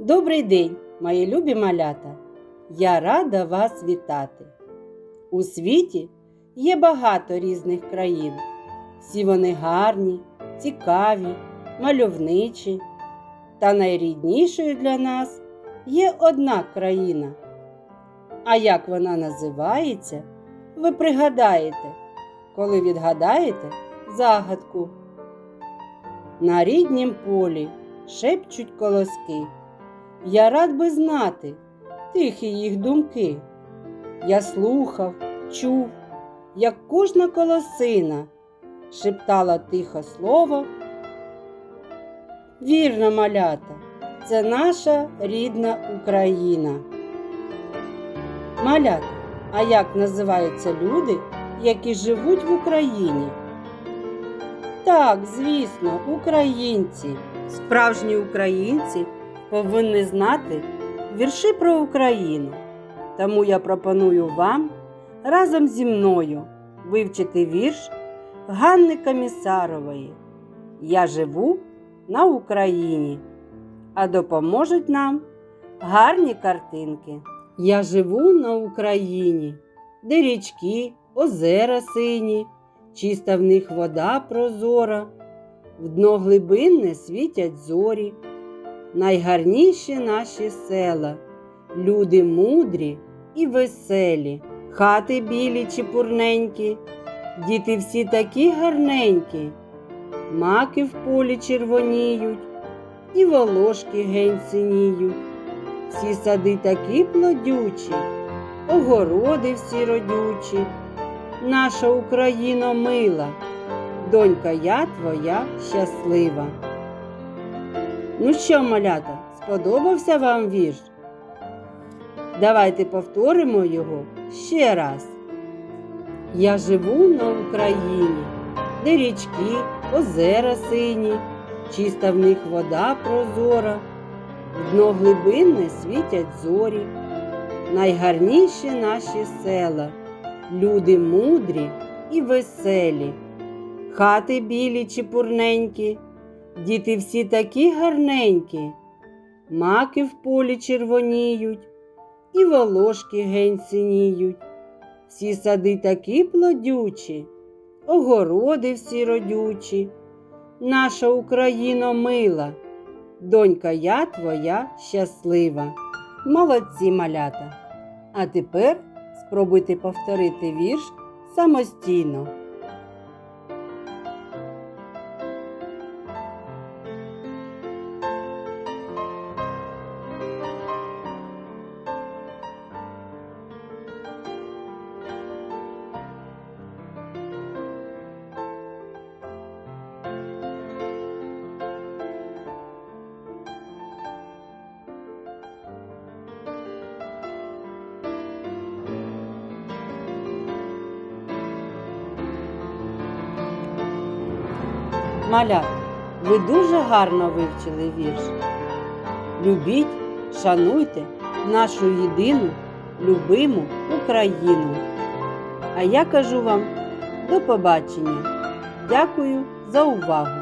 Добрий день, мої любі малята! Я рада вас вітати. У світі є багато різних країн. Всі вони гарні, цікаві, мальовничі. Та найріднішою для нас є одна країна. А як вона називається, ви пригадаєте, коли відгадаєте загадку. На ріднім полі шепчуть колоски. Я рад би знати тихі їх думки. Я слухав, чув, як кожна колосина шептала тихо слово. Вірно, малята, це наша рідна Україна. Малята, а як називаються люди, які живуть в Україні? Так, звісно, українці. Справжні українці повинні знати вірші про Україну. Тому я пропоную вам разом зі мною вивчити вірш Ганни Комісарової. Я живу на Україні, а допоможуть нам гарні картинки. Я живу на Україні, де річки, озера сині, чиста в них вода прозора, в дно глибинне світять зорі найгарніші наші села, люди мудрі і веселі, хати білі чепурненькі, діти всі такі гарненькі, маки в полі червоніють, і волошки гень синіють, всі сади такі плодючі, огороди всі родючі, наша Україна мила, донька я твоя щаслива. Ну що, малята, сподобався вам вірш? Давайте повторимо його ще раз. Я живу на Україні, де річки, озера сині, чиста в них вода прозора, в дно глибинне світять зорі, найгарніші наші села, люди мудрі і веселі, хати білі чепурненькі. Діти всі такі гарненькі, маки в полі червоніють, і волошки гень синіють, всі сади такі плодючі, огороди всі родючі, наша Україна мила, донька я твоя щаслива. Молодці малята. А тепер спробуйте повторити вірш самостійно. Малята, ви дуже гарно вивчили вірш. Любіть, шануйте нашу єдину, любиму Україну. А я кажу вам до побачення. Дякую за увагу!